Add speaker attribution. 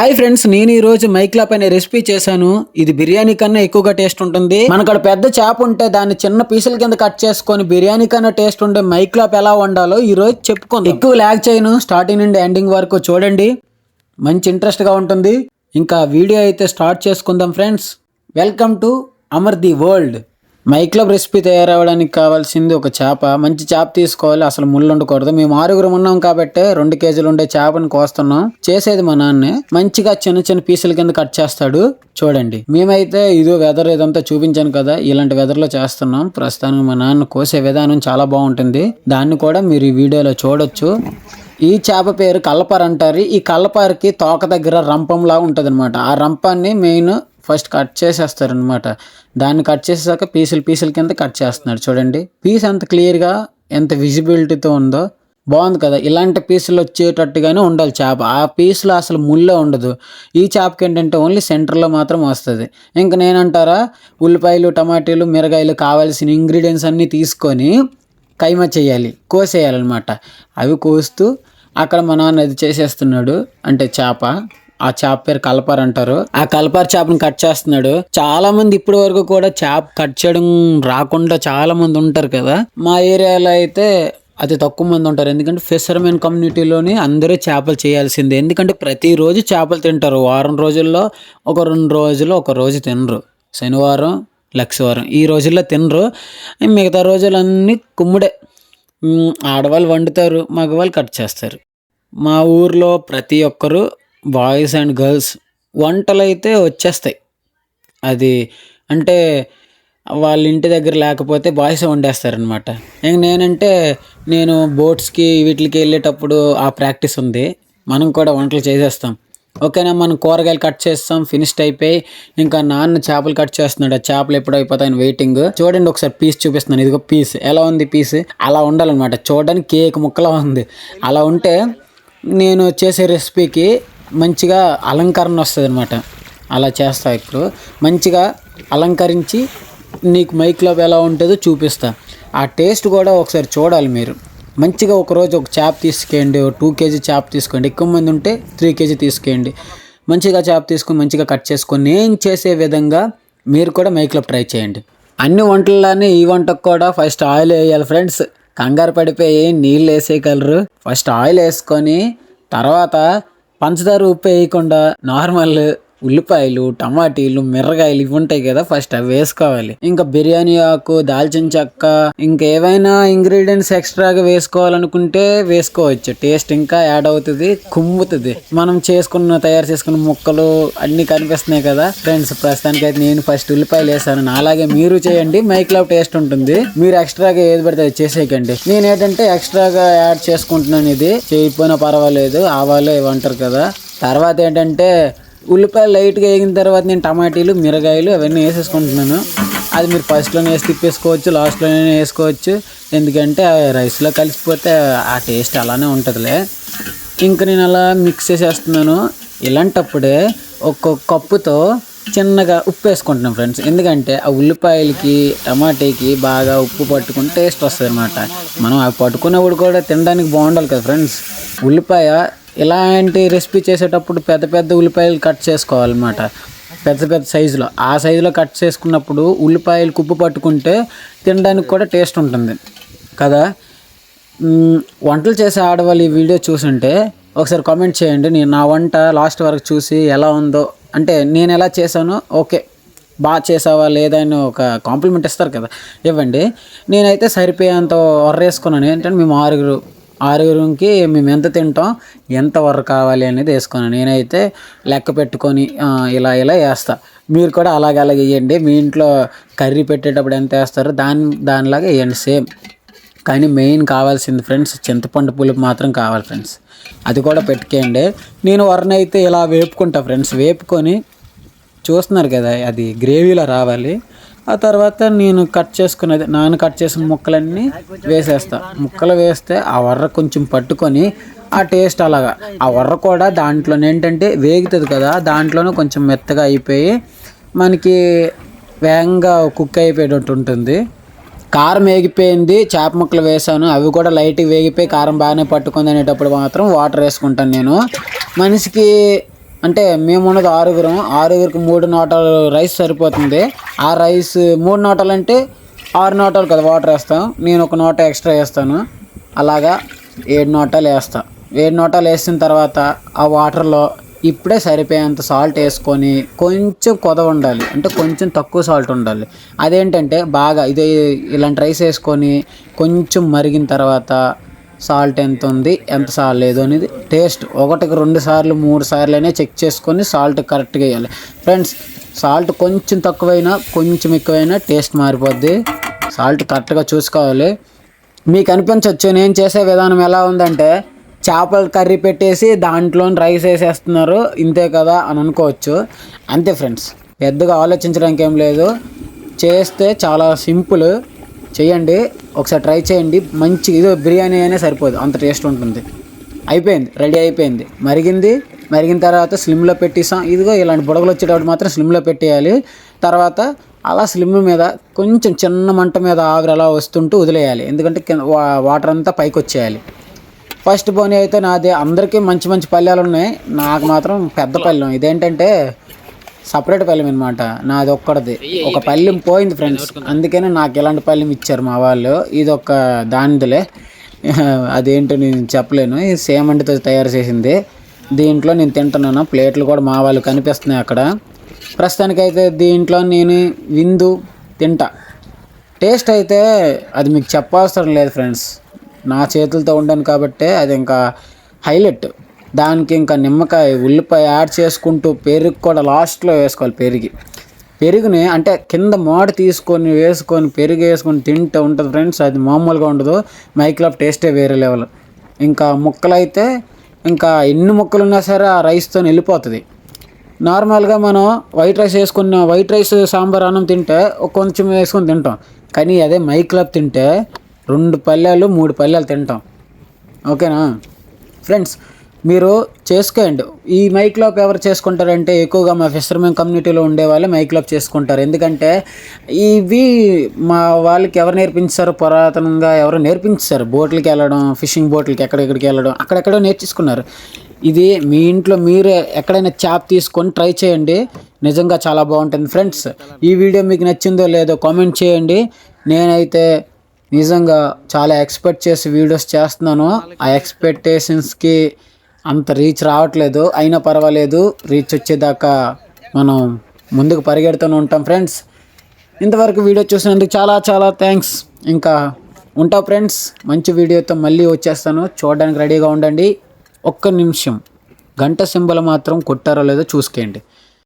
Speaker 1: Hi friends నేను ఈ రోజు మైక్లా పైన రెసిపీ చేశాను. ఇది బిర్యానీ కన్నా ఎక్కువగా టేస్ట్ ఉంటుంది. మనకడ పెద్ద చేప ఉంటే దాన్ని చిన్న పీసుల కింద కట్ చేసుకొని బిర్యానీ కన్నా టేస్ట్ ఉండే మైక్లాప్ ఎలా వండాలో ఈ రోజు చెప్పుకుందాం. ఎక్కువ ల్యాగ్ చేయను. స్టార్టింగ్ నుండి ఎండింగ్ వరకు చూడండి. మంచి ఇంట్రెస్ట్గా ఉంటుంది. ఇంకా వీడియో అయితే స్టార్ట్ చేసుకుందాం friends. Welcome to Amar the world. మైక్లబ్ recipe తయారవడానికి కావాల్సింది ఒక చేప. మంచి చేప తీసుకోవాలి అసలు ముళ్ళు ఉండకూడదు మేము ఆరుగురం ఉన్నాం కాబట్టి రెండు కేజీలు ఉండే చేపని కోస్తున్నాం. చేసేది మా నాన్నే. మంచిగా చిన్న చిన్న పీసుల కింద కట్ చేస్తాడు. చూడండి. మేమైతే ఇదో వెదర్ ఇదంతా చూపించాను కదా ఇలాంటి వెదర్లో చేస్తున్నాం. ప్రస్తుతానికి మా నాన్న కోసే విధానం చాలా బాగుంటుంది. దాన్ని కూడా మీరు ఈ వీడియోలో చూడొచ్చు. ఈ చేప పేరు కల్లపార అంటారు. ఈ కల్లపారకి తోక దగ్గర రంపంలా ఉంటుంది అనమాట ఆ రంపాన్ని మెయిన్ ఫస్ట్ కట్ చేసేస్తారు అనమాట దాన్ని కట్ చేసాక పీసులు పీసుల కింద కట్ చేస్తున్నాడు చూడండి. పీస్ ఎంత క్లియర్గా ఎంత విజిబిలిటీతో ఉందో బాగుంది కదా. ఇలాంటి పీసులు వచ్చేటట్టుగానే ఉండాలి చేప. ఆ పీసులో అసలు ముళ్ళే ఉండదు. ఈ చేపకి ఏంటంటే ఓన్లీ సెంటర్లో మాత్రం వస్తుంది. ఇంకా నేనంటారా? ఉల్లిపాయలు టమాటీలు మిరగాయలు కావాల్సిన ఇంగ్రీడియంట్స్ అన్నీ తీసుకొని కైమ చేయాలి. కోసేయాలన్నమాట. అవి కోస్తూ అక్కడ మా నాన్న అది చేసేస్తున్నాడు. అంటే చేప. ఆ చేప పేరు కలపార్ అంటారు. ఆ కలపార్ చేపను కట్ చేస్తున్నాడు. చాలా మంది ఇప్పటి వరకు కూడా చేప కట్ చేయడం రాకుండా చాలా మంది ఉంటారు కదా. మా ఏరియాలో అయితే అతి తక్కువ మంది ఉంటారు. ఎందుకంటే ఫిషర్మెన్ కమ్యూనిటీలోని అందరూ చేపలు చేయాల్సిందే. ఎందుకంటే ప్రతిరోజు చేపలు తింటారు. వారం రోజుల్లో ఒక రెండు రోజులు ఒక రోజు తినరు. శనివారం లక్షవారం ఈ రోజుల్లో తినరు. మిగతా రోజులన్నీ కుమ్ముడే. ఆడవాళ్ళు వండుతారు మగవాళ్ళు కట్ చేస్తారు. మా ఊర్లో ప్రతి ఒక్కరు బాయ్స్ అండ్ గర్ల్స్ వంటలు అయితే వచ్చేస్తాయి. అది అంటే వాళ్ళ ఇంటి దగ్గర లేకపోతే బాయ్స్ వండేస్తారనమాట ఇంక నేనంటే నేను బోట్స్కి వీటికి వెళ్ళేటప్పుడు ఆ ప్రాక్టీస్ ఉంది. మనం కూడా వంటలు చేసేస్తాం. ఓకేనా మనం కూరగాయలు కట్ చేస్తాం ఫినిష్డ్ అయిపోయి ఇంకా నాన్న చేపలు కట్ చేస్తున్నాడు. ఆ చేపలు ఎప్పుడు అయిపోతాయని వెయిటింగ్ చూడండి ఒకసారి పీస్ చూపిస్తున్నాను. ఇదిగో పీస్ ఎలా ఉంది పీస్ అలా ఉండాలన్నమాట. చూడడానికి కేక్ ముక్కలా ఉంది. అలా ఉంటే నేను చేసే రెసిపీకి మంచిగా అలంకరణ వస్తుంది అనమాట అలా చేస్తా ఇప్పుడు. మంచిగా అలంకరించి నీకు మైక్లో ఎలా ఉంటుందో చూపిస్తా. ఆ టేస్ట్ కూడా ఒకసారి చూడాలి మీరు. మంచిగా ఒకరోజు ఒక చేప తీసుకోండి ఒక టూ కేజీ చేప తీసుకోండి. ఎక్కువ మంది ఉంటే త్రీ కేజీ తీసుకోండి మంచిగా చేప తీసుకొని మంచిగా కట్ చేసుకొని నేను చేసే విధంగా మీరు కూడా మైక్లో ట్రై చేయండి. అన్ని వంటల్లోనే ఈ వంటకు కూడా ఫస్ట్ ఆయిల్ వేయాలి ఫ్రెండ్స్ కంగారు పడిపోయి నీళ్ళు వేసేయగలరు. ఫస్ట్ ఆయిల్ వేసుకొని తర్వాత పంచదార ఉప్పు వేయకుండా నార్మల్ ఉల్లిపాయలు టమాటీలు మిరగాయలు ఇవి ఉంటాయి కదా ఫస్ట్ అవి వేసుకోవాలి. ఇంకా బిర్యానీ ఆకు దాల్చిన చెక్క ఇంకా ఏవైనా ఇంగ్రీడియంట్స్ ఎక్స్ట్రాగా వేసుకోవాలనుకుంటే వేసుకోవచ్చు. టేస్ట్ ఇంకా యాడ్ అవుతుంది కుమ్ముతుంది. మనం చేసుకున్న తయారు చేసుకున్న ముక్కలు అన్ని కనిపిస్తున్నాయి కదా. ఫ్రెండ్స్ ప్రస్తుతానికి అయితే నేను ఫస్ట్ ఉల్లిపాయలు వేసాను. అలాగే మీరు చేయండి మైక్లో టేస్ట్ ఉంటుంది. మీరు ఎక్స్ట్రాగా ఏది పడితే అది చేసేయకండి. నేను ఏంటంటే ఎక్స్ట్రాగా యాడ్ చేసుకుంటున్నాను ఇది. చేయకపోయినా పర్వాలేదు ఆవాలు ఇవి అంటారు కదా. తర్వాత ఏంటంటే ఉల్లిపాయలు లైట్గా వేగిన తర్వాత నేను టమాటీలు మిరగాయలు అవన్నీ వేసేసుకుంటున్నాను. అది మీరు ఫస్ట్లోనే వేసి తిప్పేసుకోవచ్చు లాస్ట్లోనే వేసుకోవచ్చు. ఎందుకంటే రైస్లో కలిసిపోతే ఆ టేస్ట్ అలానే ఉంటుందిలే. ఇంక నేను అలా మిక్స్ చేసేస్తున్నాను. ఇలాంటప్పుడే ఒక్కొక్క కప్పుతో చిన్నగా ఉప్పు వేసుకుంటున్నాం ఫ్రెండ్స్ ఎందుకంటే ఆ ఉల్లిపాయలకి టమాటాకి బాగా ఉప్పు పట్టుకుని టేస్ట్ వస్తుంది అనమాట మనం అవి పట్టుకున్నప్పుడు కూడా తినడానికి బాగుండాలి కదా ఫ్రెండ్స్ ఉల్లిపాయ ఇలాంటి రెసిపీ చేసేటప్పుడు పెద్ద పెద్ద ఉల్లిపాయలు కట్ చేసుకోవాలన్నమాట. పెద్ద పెద్ద సైజులో ఆ సైజులో కట్ చేసుకున్నప్పుడు ఉల్లిపాయలు కుప్పు పట్టుకుంటే తినడానికి కూడా టేస్ట్ ఉంటుంది. కదా? వంటలు చేసే ఆడవాళ్ళు ఈ వీడియో చూసుంటే ఒకసారి కామెంట్ చేయండి. నేను నా వంట లాస్ట్ వరకు చూసి ఎలా ఉందో. అంటే నేను ఎలా చేశానో ఓకే. బాగా చేసావా లేదా అని ఒక కాంప్లిమెంట్ ఇస్తారు కదా. ఇవ్వండి. నేనైతే సరిపోయేంత వర వేసుకున్నాను. ఏంటంటే మేము ఆరుగురు ఆరుగురికి మేము ఎంత తింటాం ఎంత వర కావాలి అనేది వేసుకున్నాను నేనైతే లెక్క పెట్టుకొని ఇలా ఇలా వేస్తా. మీరు కూడా అలాగే అలాగే వేయండి. మీ ఇంట్లో కర్రీ పెట్టేటప్పుడు ఎంత వేస్తారో దాని దానిలాగా వేయండి. సేమ్. కానీ మెయిన్ కావాల్సింది ఫ్రెండ్స్ చింతపండు పులుపు మాత్రం కావాలి ఫ్రెండ్స్. అది కూడా పెట్టుకేయండి. నేను వరణ అయితే ఇలా వేపుకుంటా ఫ్రెండ్స్. వేపుకొని చూస్తున్నారు కదా అది గ్రేవీలో రావాలి. ఆ తర్వాత నేను కట్ చేసుకున్నది నాన్న కట్ చేసిన ముక్కలన్నీ వేసేస్తా. ముక్కలు వేస్తే ఆ వర్ర కొంచెం పట్టుకొని ఆ టేస్ట్ అలాగా. ఆ వర్ర కూడా దాంట్లోనే ఏంటంటే వేగుతుంది కదా దాంట్లోనే కొంచెం మెత్తగా అయిపోయి మనకి వేగంగా కుక్ అయిపోయేటట్టు ఉంటుంది. కారం వేగిపోయింది చేప ముక్కలు వేసాను. అవి కూడా లైట్గా వేగిపోయి కారం బాగానే పట్టుకుంది అనేటప్పుడు మాత్రం వాటర్ వేసుకుంటాను నేను. మనిషికి అంటే మేము ఉన్నది ఆరుగురం ఆరుగురికి మూడు నోటాలు రైస్ సరిపోతుంది. ఆ రైస్ మూడు నోటలు అంటే ఆరు నోటలు కదా వాటర్ వేస్తాం. నేను ఒక నోట ఎక్స్ట్రా వేస్తాను. అలాగా ఏడు నోటలు వేస్తా. ఏడు నోటలు వేసిన తర్వాత ఆ వాటర్లో ఇప్పుడే సరిపోయేంత సాల్ట్ వేసుకొని కొంచెం కొద ఉండాలి. అంటే కొంచెం తక్కువ సాల్ట్ ఉండాలి. అదేంటంటే బాగా ఇది ఇలాంటి రైస్ వేసుకొని కొంచెం మరిగిన తర్వాత సాల్ట్ ఎంత ఉంది ఎంత సాల్ట్ లేదు అనేది టేస్ట్ ఒకటికి రెండు సార్లు మూడు సార్లు అయినా చెక్ చేసుకొని సాల్ట్ కరెక్ట్గా వేయాలి. ఫ్రెండ్స్ సాల్ట్ కొంచెం తక్కువైనా కొంచెం ఎక్కువైనా టేస్ట్ మారిపోద్ది. సాల్ట్ కరెక్ట్గా చూసుకోవాలి. మీకు అనిపించవచ్చు నేను చేసే విధానం ఎలా ఉందంటే చేపల కర్రీ పెట్టేసి దాంట్లో రైస్ వేసేస్తున్నారు. ఇంతే కదా అని అనుకోవచ్చు. అంతే ఫ్రెండ్స్ పెద్దగా ఆలోచించడానికి ఏం లేదు. చేస్తే చాలా సింపుల్. చేయండి. ఒకసారి ట్రై చేయండి. మంచి ఏదో బిర్యానీ అయినా సరిపోదు. అంత టేస్ట్ ఉంటుంది. అయిపోయింది. రెడీ అయిపోయింది. మరిగింది. మరిగిన తర్వాత స్లిమ్లో పెట్టేసాం. ఇదిగో ఇలాంటి బుడగలు వచ్చేటప్పుడు మాత్రం స్లిమ్లో పెట్టేయాలి. తర్వాత అలా స్లిమ్ మీద కొంచెం చిన్న మంట మీద ఆవిరి అలా వస్తుంటూ వదిలేయాలి. ఎందుకంటే కింద వా- వాటర్ అంతా పైకి వచ్చేయాలి. ఫస్ట్ బోని అయితే నాది అందరికీ మంచి మంచి పల్లెలు ఉన్నాయి. నాకు మాత్రం పెద్ద పల్లెం. ఇదేంటంటే సపరేట్ పల్లెం అనమాట నాది ఒక్కడిది. ఒక పల్లెం పోయింది ఫ్రెండ్స్. అందుకనే నాకు ఇలాంటి పల్లెం ఇచ్చారు మా వాళ్ళు. ఇది ఒక దానిదిలే. అదేంటో నేను చెప్పలేను. ఇది సేమంటితో తయారు చేసింది. దీంట్లో నేను తింటున్నాను. ప్లేట్లు కూడా మా వాళ్ళు కనిపిస్తున్నాయి అక్కడ. ప్రస్తుతానికైతే దీంట్లో నేను విందు తింటా. టేస్ట్ అయితే అది మీకు చెప్పవసరం లేదు ఫ్రెండ్స్. నా చేతులతో ఉండాను కాబట్టి అది ఇంకా హైలైట్. దానికి ఇంకా నిమ్మకాయ ఉల్లిపాయ యాడ్ చేసుకుంటూ పెరుగు కూడా లాస్ట్లో వేసుకోవాలి పెరిగి. పెరుగుని అంటే కింద మోడ తీసుకొని వేసుకొని పెరుగు వేసుకొని తింటూ ఉంటుంది ఫ్రెండ్స్ అది మామూలుగా ఉండదు. మైక్లాప్ టేస్టే వేరే లెవెల్ ఇంకా ముక్కలు అయితే ఇంకా ఎన్ని ముక్కలు ఉన్నా సరే ఆ రైస్తో వెళ్ళిపోతుంది. నార్మల్గా మనం వైట్ రైస్ వేసుకున్న వైట్ రైస్ సాంబార్ అన్నం తింటే ఒక కొంచెం వేసుకొని తింటాం. కానీ అదే మైక్లాప్ తింటే రెండు పల్లెలు మూడు పల్లెలు తింటాం. ఓకేనా ఫ్రెండ్స్ మీరు చేసుకోండి. ఈ మైక్లాప్ ఎవరు చేసుకుంటారంటే ఎక్కువగా మా ఫిషర్మెన్ కమ్యూనిటీలో ఉండే వాళ్ళే మైక్లాప్ చేసుకుంటారు. ఎందుకంటే ఇవి మా వాళ్ళకి ఎవరు నేర్పించారు పురాతనంగా ఎవరు నేర్పించారు. బోట్లకి వెళ్ళడం ఫిషింగ్ బోట్లకి ఎక్కడెక్కడికి వెళ్ళడం అక్కడెక్కడో నేర్చుకున్నారు ఇది మీ ఇంట్లో మీరే ఎక్కడైనా చాప్ తీసుకొని ట్రై చేయండి. నిజంగా చాలా బాగుంటుంది ఫ్రెండ్స్ ఈ వీడియో మీకు నచ్చిందో లేదో కామెంట్ చేయండి. నేనైతే నిజంగా చాలా ఎక్స్పెక్ట్ చేసి వీడియోస్ చేస్తున్నాను. ఆ ఎక్స్పెక్టేషన్స్కి అంత రీచ్ రావట్లేదు. అయినా పర్వాలేదు. రీచ్ వచ్చేదాకా మనం ముందుకు పరిగెడుతూనే ఉంటాం ఫ్రెండ్స్ ఇంతవరకు వీడియో చూసినందుకు చాలా చాలా థ్యాంక్స్ ఇంకా ఉంటా ఫ్రెండ్స్ మంచి వీడియోతో మళ్ళీ వచ్చేస్తాను. చూడడానికి రెడీగా ఉండండి. ఒక్క నిమిషం. గంట సింబల్ మాత్రం కొట్టారో లేదో చూసుకోండి.